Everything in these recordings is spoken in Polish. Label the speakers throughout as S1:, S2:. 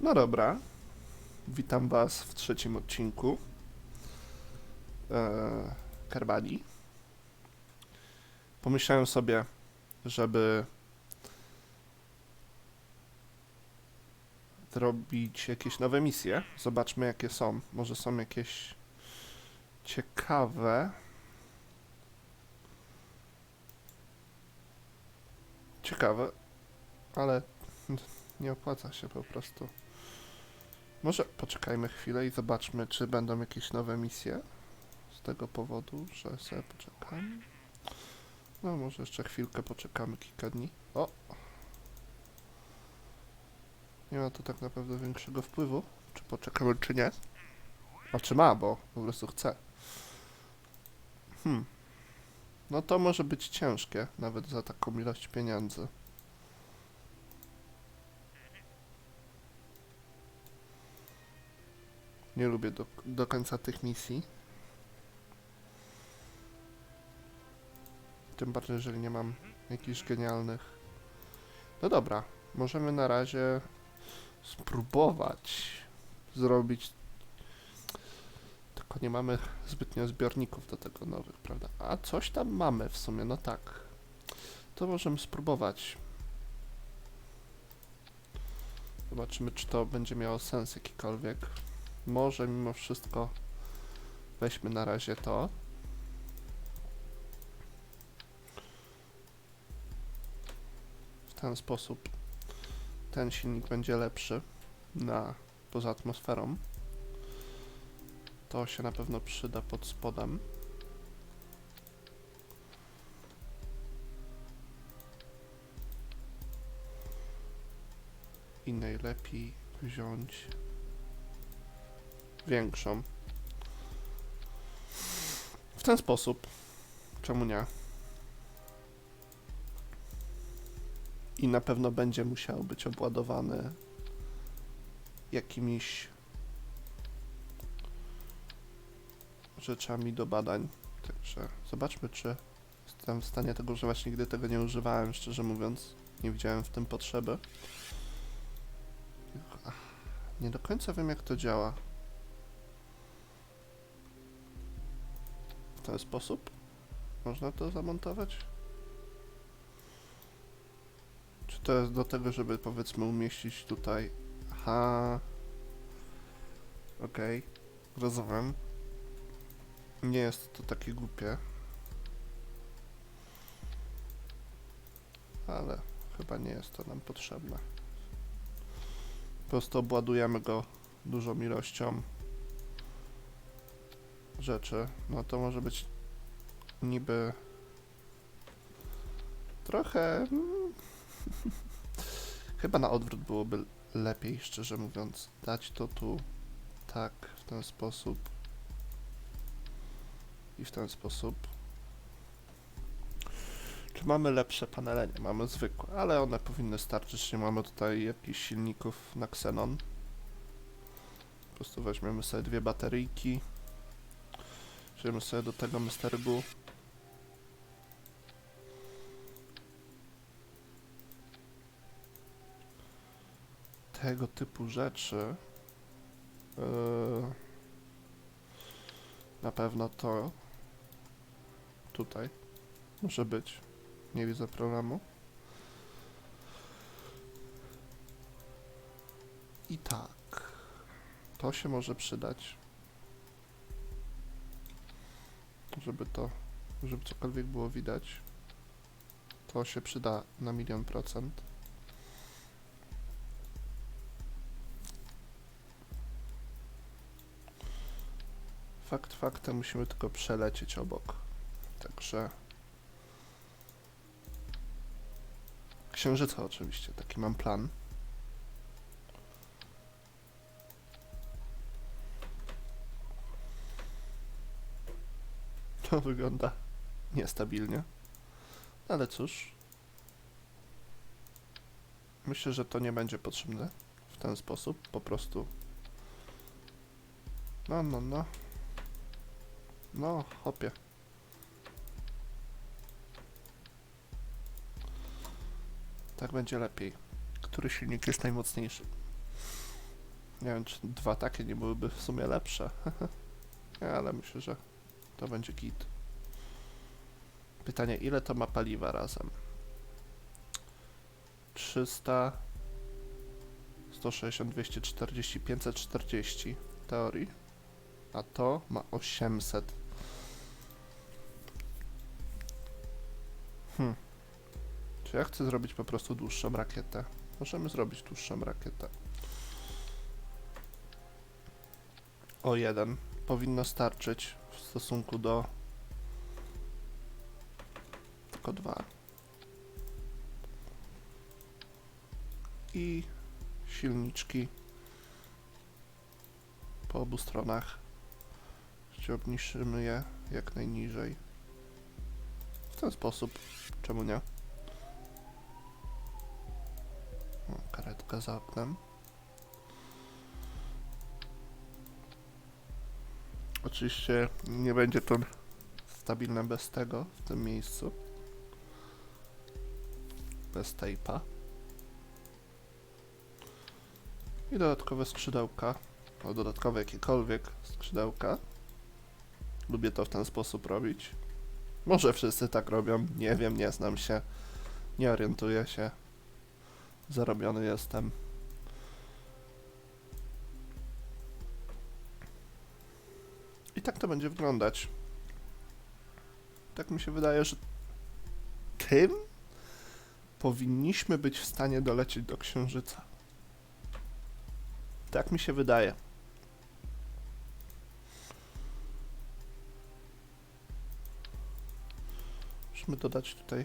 S1: No dobra. Witam Was w trzecim odcinku. E, Karbali. Pomyślałem sobie, żeby zrobić jakieś nowe misje. Zobaczmy, jakie są. Może są jakieś ciekawe. Ciekawe, ale nie opłaca się po prostu. Może poczekajmy chwilę i zobaczmy, czy będą jakieś nowe misje. Z tego powodu, że sobie poczekam. No, może jeszcze chwilkę poczekamy, kilka dni. O! Nie ma to tak naprawdę większego wpływu, czy poczekamy, czy nie. A czy ma, bo po prostu chcę. Hmm. No to może być ciężkie, nawet za taką ilość pieniędzy. Nie lubię do, do końca tych misji. Tym bardziej, jeżeli nie mam jakichś genialnych. No dobra, możemy na razie spróbować zrobić. Tylko nie mamy zbytnio zbiorników do tego nowych, prawda? A coś tam mamy w sumie, no tak. To możemy spróbować. Zobaczymy, czy to będzie miało sens jakikolwiek. Może mimo wszystko weźmy na razie to. W ten sposób ten silnik będzie lepszy na poza atmosferą. To się na pewno przyda pod spodem. I najlepiej wziąć większą. W ten sposób. Czemu nie? I na pewno będzie musiał być obładowany jakimiś rzeczami do badań. Także zobaczmy, czy jestem w stanie tego używać. Nigdy tego nie używałem, szczerze mówiąc. Nie widziałem w tym potrzeby. Nie do końca wiem, jak to działa. Ten sposób? Można to zamontować? Czy to jest do tego, żeby powiedzmy umieścić tutaj... Aha... Okej, rozumiem. Nie jest to takie głupie. Ale chyba nie jest to nam potrzebne. Po prostu obładujemy go dużą ilością rzeczy. No to może być niby trochę. mm, Chyba na odwrót byłoby lepiej, szczerze mówiąc. Dać to tu tak, w ten sposób i w ten sposób. Czy mamy lepsze panele? Nie, mamy zwykłe, ale one powinny starczyć. Nie mamy tutaj jakichś silników na Xenon. Po prostu weźmiemy sobie dwie bateryjki. Wziąłem sobie do tego Mysterygu. Tego typu rzeczy. Yy, na pewno to tutaj może być. Nie widzę problemu. I tak. To się może przydać. Żeby to, żeby cokolwiek było widać. To się przyda na milion procent. Fakt faktem musimy tylko przelecieć obok. Także Księżyca oczywiście, taki mam plan. To wygląda niestabilnie. Ale cóż. Myślę, że to nie będzie potrzebne w ten sposób. Po prostu. No, no, no. No, hopie. Tak będzie lepiej. Który silnik jest najmocniejszy? Nie wiem, czy dwa takie nie byłyby w sumie lepsze. Ale myślę, że to będzie git. Pytanie, ile to ma paliwa razem? 300, 160, 240, 540 w teorii. A to ma 800. Hmm. Czy ja chcę zrobić po prostu dłuższą rakietę? Możemy zrobić dłuższą rakietę. O jeden powinno starczyć w stosunku do tylko dwa. I silniczki po obu stronach. Jeszcze obniżymy je jak najniżej. W ten sposób. Czemu nie? O, karetka za oknem. Oczywiście nie będzie to stabilne bez tego w tym miejscu. Bez tejpa. I dodatkowe skrzydełka. O, dodatkowe jakiekolwiek skrzydełka. Lubię to w ten sposób robić. Może wszyscy tak robią, nie wiem, nie znam się. Nie orientuję się. Zarobiony jestem. I tak to będzie wyglądać. Tak mi się wydaje, że tym powinniśmy być w stanie dolecieć do Księżyca. Tak mi się wydaje. Musimy dodać tutaj.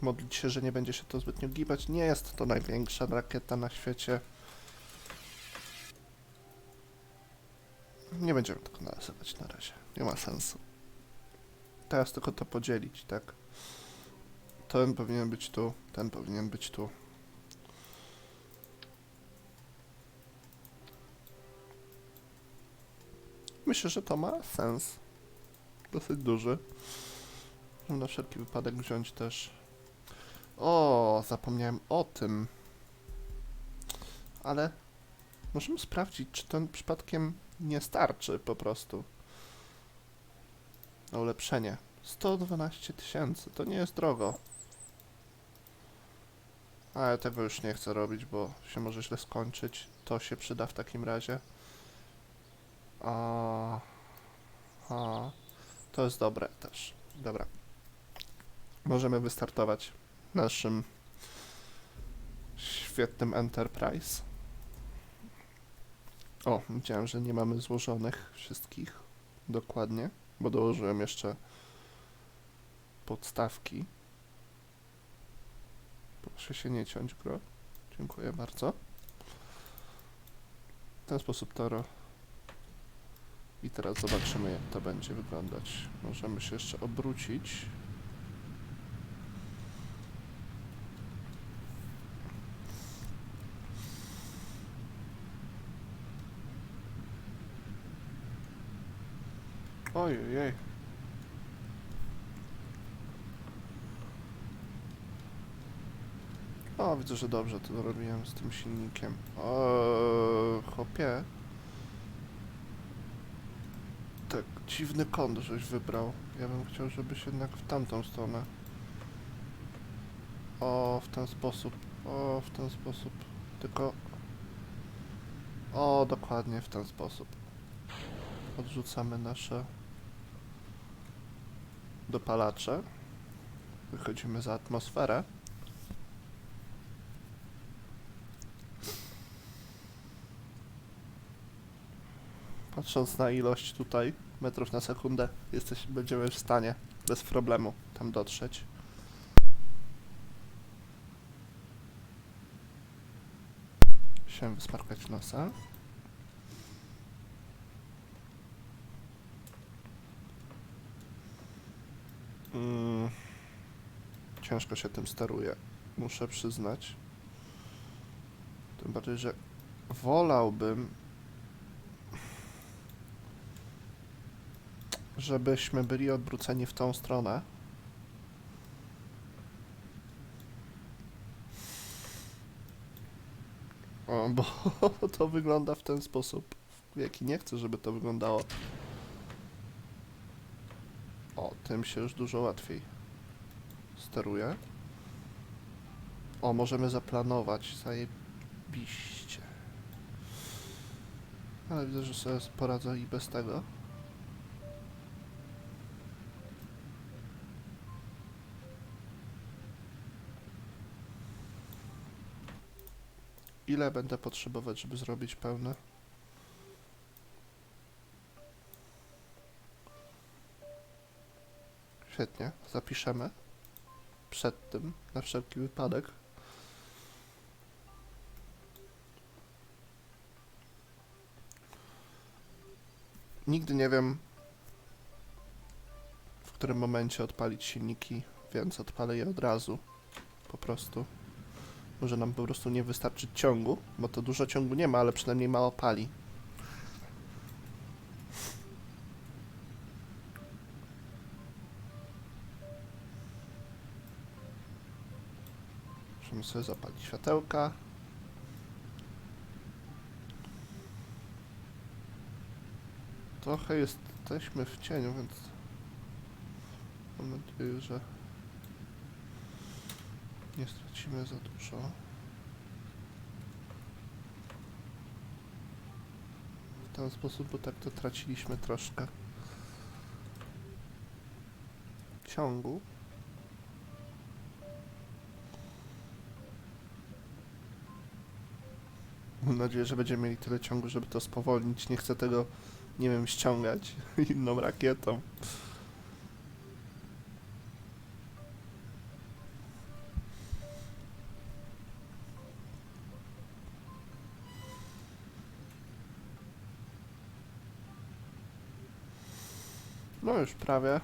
S1: Modlić się, że nie będzie się to zbytnio gibać. Nie jest to największa rakieta na świecie. Nie będziemy tego narysować na razie. Nie ma sensu. Teraz tylko to podzielić, tak? Ten powinien być tu, ten powinien być tu. Myślę, że to ma sens. Dosyć duży. Na wszelki wypadek wziąć też. O, zapomniałem o tym. Ale możemy sprawdzić, czy ten przypadkiem nie starczy po prostu. Na ulepszenie. 112 tysięcy, to nie jest drogo. Ale tego już nie chcę robić, bo się może źle skończyć. To się przyda w takim razie. A, a, to jest dobre też. Dobra. Możemy wystartować naszym świetnym Enterprise. O, widziałem, że nie mamy złożonych wszystkich dokładnie, bo dołożyłem jeszcze podstawki. Proszę się nie ciąć, gro. Dziękuję bardzo. W ten sposób to. I teraz zobaczymy, jak to będzie wyglądać. Możemy się jeszcze obrócić. Ojej. O, widzę, że dobrze to robiłem z tym silnikiem. O, chopie. Tak, dziwny kąt żeś wybrał. Ja bym chciał, żebyś jednak w tamtą stronę. O, w ten sposób. O, w ten sposób. Tylko... O, dokładnie w ten sposób. Odrzucamy nasze dopalacze. Wychodzimy za atmosferę. Patrząc na ilość tutaj metrów na sekundę, jesteś, będziemy w stanie bez problemu tam dotrzeć. Się wysmarkać nosa. Mm, ciężko się tym steruje, muszę przyznać. Tym bardziej, że wolałbym, żebyśmy byli odwróceni w tą stronę. O, bo to wygląda w ten sposób, w jaki nie chcę, żeby to wyglądało. Tym się już dużo łatwiej steruje. O, możemy zaplanować, zajebiście. Ale widzę, że sobie poradzę i bez tego. Ile będę potrzebować, żeby zrobić pełne? Świetnie, zapiszemy. Przed tym, na wszelki wypadek. Nigdy nie wiem, w którym momencie odpalić silniki, więc odpalę je od razu. Po prostu. Może nam po prostu nie wystarczyć ciągu, bo to dużo ciągu nie ma, ale przynajmniej mało pali. Możemy sobie zapalić światełka. Trochę jesteśmy w cieniu, więc mam nadzieję, że nie stracimy za dużo. W ten sposób, bo tak to traciliśmy troszkę ciągu. Mam nadzieję, że będziemy mieli tyle ciągu, żeby to spowolnić. Nie chcę tego, nie wiem, ściągać inną rakietą. No już prawie.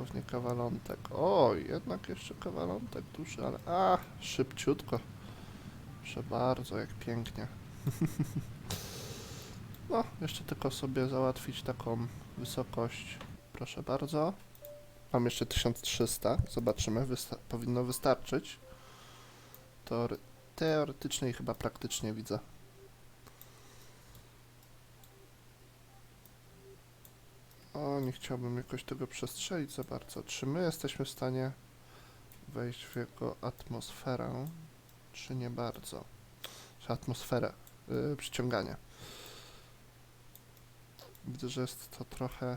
S1: Słownie kawalątek. O, jednak jeszcze kawalątek duży, ale a, szybciutko. Proszę bardzo, jak pięknie. no, jeszcze tylko sobie załatwić taką wysokość. Proszę bardzo. Mam jeszcze 1300. Zobaczymy, wysta powinno wystarczyć. Teory teoretycznie i chyba praktycznie widzę. O, nie chciałbym jakoś tego przestrzelić za bardzo. Czy my jesteśmy w stanie wejść w jego atmosferę, czy nie bardzo? Czy atmosferę, yy, przyciągania. Widzę, że jest to trochę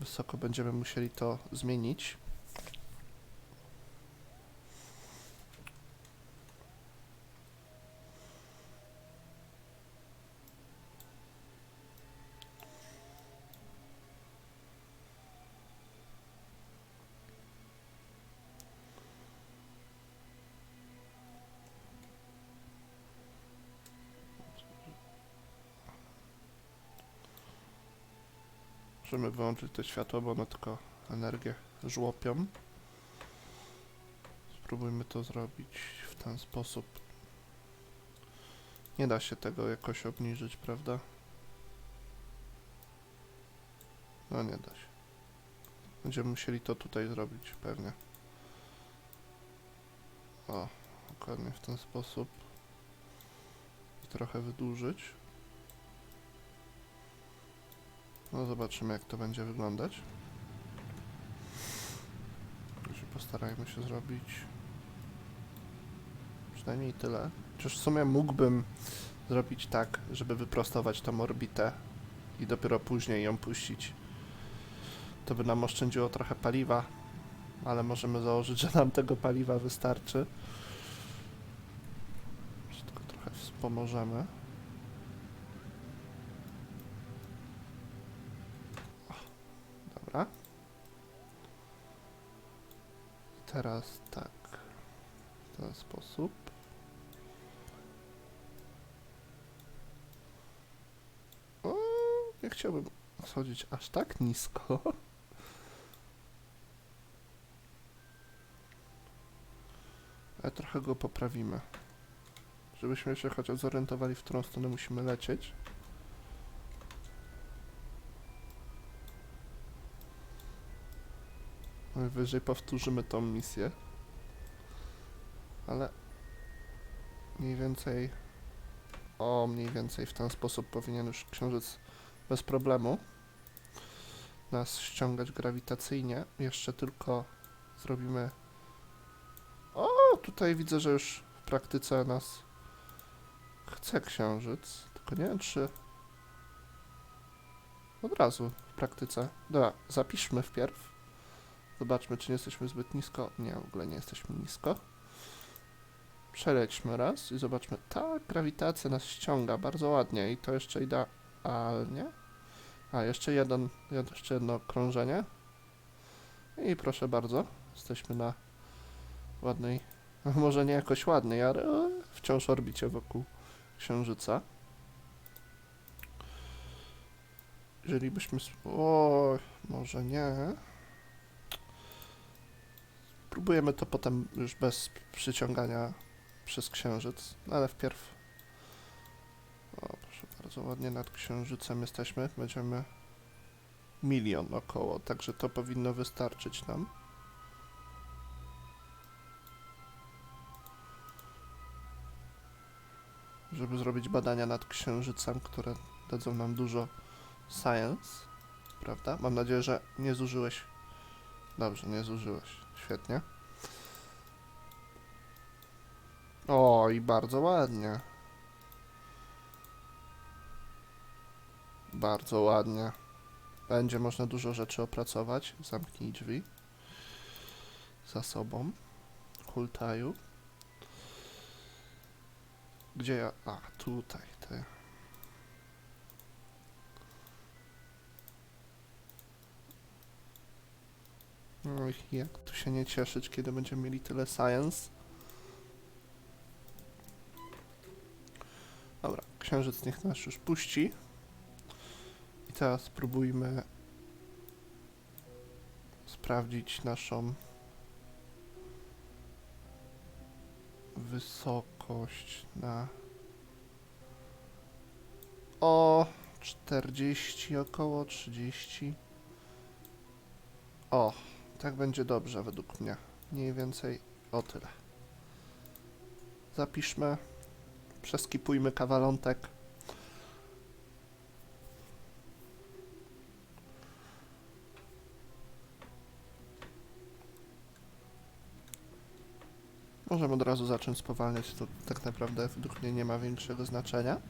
S1: wysoko. Będziemy musieli to zmienić. Możemy wyłączyć te światło, bo one tylko energię żłopią. Spróbujmy to zrobić w ten sposób. Nie da się tego jakoś obniżyć, prawda? No nie da się. Będziemy musieli to tutaj zrobić, pewnie. O, dokładnie w ten sposób. I trochę wydłużyć. No zobaczymy jak to będzie wyglądać. Także postarajmy się zrobić przynajmniej tyle. Chociaż w sumie mógłbym zrobić tak, żeby wyprostować tą orbitę i dopiero później ją puścić. To by nam oszczędziło trochę paliwa, ale możemy założyć, że nam tego paliwa wystarczy. Tylko trochę wspomożemy. Teraz tak. W ten sposób. O, nie chciałbym schodzić aż tak nisko. Ale trochę go poprawimy. Żebyśmy się chociaż zorientowali, w którą stronę musimy lecieć. Najwyżej powtórzymy tą misję. Ale mniej więcej o mniej więcej w ten sposób powinien już księżyc bez problemu nas ściągać grawitacyjnie. Jeszcze tylko zrobimy. O, tutaj widzę, że już w praktyce nas chce księżyc. Tylko nie wiem, czy od razu w praktyce. Dobra, zapiszmy wpierw. Zobaczmy, czy nie jesteśmy zbyt nisko. Nie, w ogóle nie jesteśmy nisko. Przelećmy raz i zobaczmy. Tak, grawitacja nas ściąga bardzo ładnie i to jeszcze idealnie. A, jeszcze jeden, jed- jeszcze jedno krążenie. I proszę bardzo, jesteśmy na ładnej, może nie jakoś ładnej, ale wciąż orbicie wokół Księżyca. Jeżeli byśmy... sp- O, może nie. Spróbujemy to potem już bez przyciągania przez Księżyc, ale wpierw... O, proszę bardzo, ładnie nad Księżycem jesteśmy. Będziemy milion około, także to powinno wystarczyć nam. Żeby zrobić badania nad Księżycem, które dadzą nam dużo science, prawda? Mam nadzieję, że nie zużyłeś. Dobrze, nie zużyłeś. Świetnie. O, i bardzo ładnie. Bardzo ładnie. Będzie można dużo rzeczy opracować. Zamknij drzwi. Za sobą. Hultaju. Gdzie ja... A, tutaj. Ty. Jak tu się nie cieszyć, kiedy będziemy mieli tyle science. Dobra, księżyc niech nas już puści. I teraz spróbujmy sprawdzić naszą wysokość na o 40 około 30 o tak będzie dobrze według mnie. Mniej więcej o tyle. Zapiszmy. Przeskipujmy kawalątek. Możemy od razu zacząć spowalniać, to tak naprawdę według mnie nie ma większego znaczenia.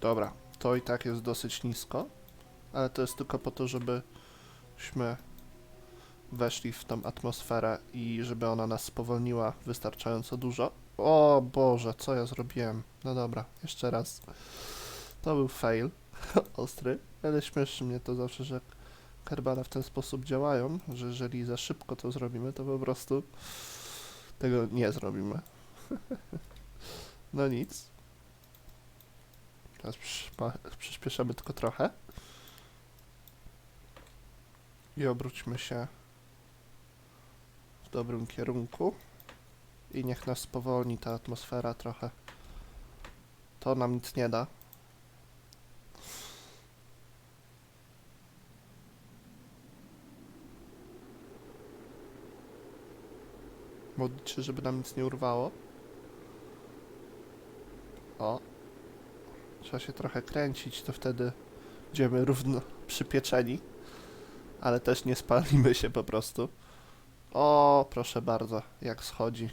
S1: Dobra, to i tak jest dosyć nisko, ale to jest tylko po to, żebyśmy weszli w tą atmosferę i żeby ona nas spowolniła wystarczająco dużo. O Boże, co ja zrobiłem? No dobra, jeszcze raz. To był fail, ostry, ale śmieszy mnie to zawsze, że Kerbale w ten sposób działają, że jeżeli za szybko to zrobimy, to po prostu tego nie zrobimy. no nic. Teraz przyspieszamy tylko trochę. I obróćmy się w dobrym kierunku. I niech nas spowolni ta atmosfera trochę. To nam nic nie da. Modlić się, żeby nam nic nie urwało. O. Trzeba się trochę kręcić, to wtedy będziemy równo przypieczeni. Ale też nie spalimy się po prostu. O, proszę bardzo, jak schodzi.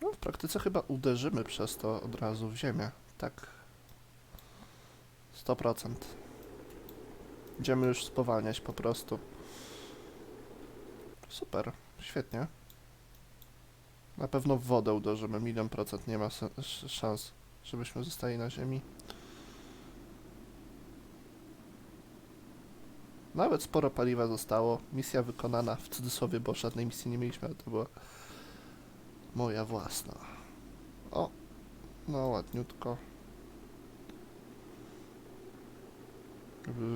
S1: No, w praktyce chyba uderzymy przez to od razu w ziemię. Tak 100%. Będziemy już spowalniać po prostu. Super, świetnie. Na pewno w wodę uderzymy, milion procent nie ma szans, żebyśmy zostali na ziemi. Nawet sporo paliwa zostało. Misja wykonana w cudzysłowie, bo żadnej misji nie mieliśmy, ale to była moja własna. O, no ładniutko.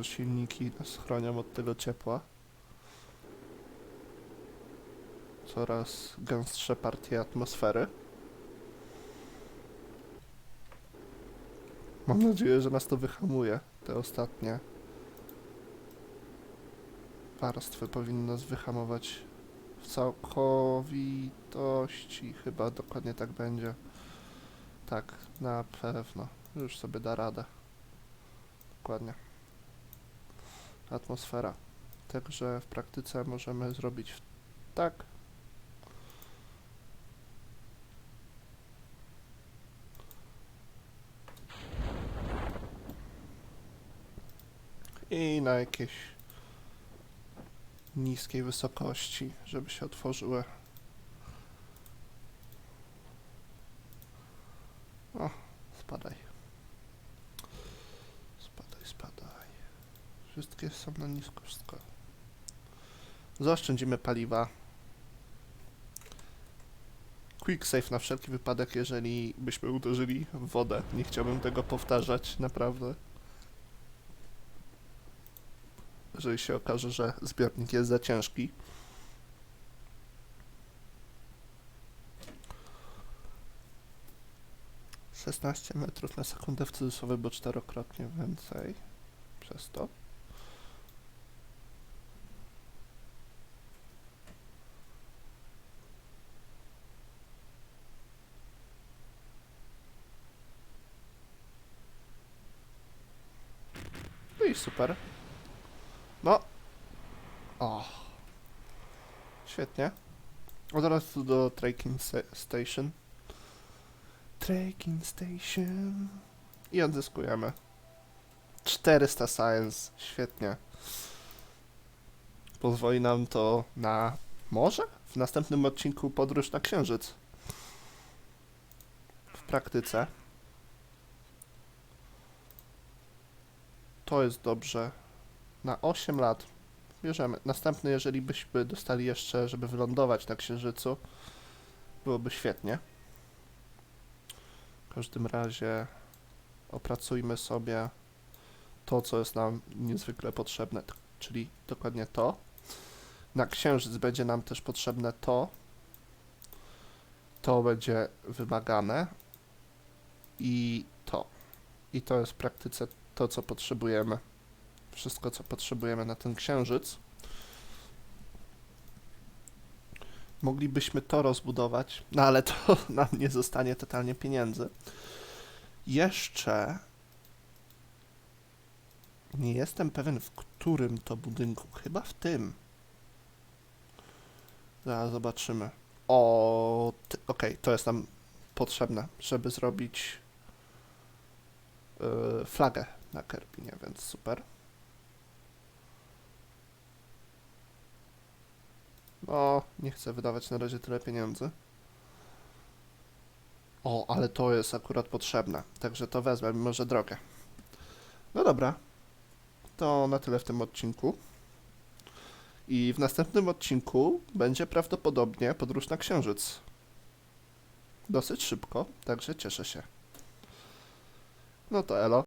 S1: Silniki nas chronią od tego ciepła. Coraz gęstsze partie atmosfery. Mam nadzieję, że nas to wyhamuje. Te ostatnie warstwy powinny nas wyhamować w całkowitości. Chyba dokładnie tak będzie. Tak, na pewno. Już sobie da radę. Dokładnie. Atmosfera. Także w praktyce możemy zrobić tak. I na jakiejś niskiej wysokości, żeby się otworzyły. O, spadaj. Spadaj, spadaj. Wszystkie są na nisko, wszystko. Zaoszczędzimy paliwa. Quick save na wszelki wypadek, jeżeli byśmy uderzyli w wodę. Nie chciałbym tego powtarzać, naprawdę. Jeżeli się okaże, że zbiornik jest za ciężki. Szesnaście metrów na sekundę w cudzysłowie, bo czterokrotnie więcej. Przez to. No i super. No. O. Świetnie. Od razu do Tracking sta- Station. Tracking Station. I odzyskujemy. 400 Science. Świetnie. Pozwoli nam to na może? W następnym odcinku podróż na Księżyc. W praktyce. To jest dobrze. Na 8 lat bierzemy. Następny, jeżeli byśmy dostali jeszcze, żeby wylądować na Księżycu, byłoby świetnie. W każdym razie opracujmy sobie to, co jest nam niezwykle potrzebne, czyli dokładnie to. Na Księżyc będzie nam też potrzebne to. To będzie wymagane. I to. I to jest w praktyce to, co potrzebujemy. Wszystko, co potrzebujemy na ten księżyc. Moglibyśmy to rozbudować, no ale to nam nie zostanie totalnie pieniędzy. Jeszcze nie jestem pewien, w którym to budynku. Chyba w tym. Zaraz zobaczymy. O, okej, to jest nam potrzebne, żeby zrobić yy, flagę na Kerbinie, więc super. No, nie chcę wydawać na razie tyle pieniędzy. O, ale to jest akurat potrzebne, także to wezmę, mimo że drogę. No dobra, to na tyle w tym odcinku. I w następnym odcinku będzie prawdopodobnie podróż na Księżyc. Dosyć szybko, także cieszę się. No to elo.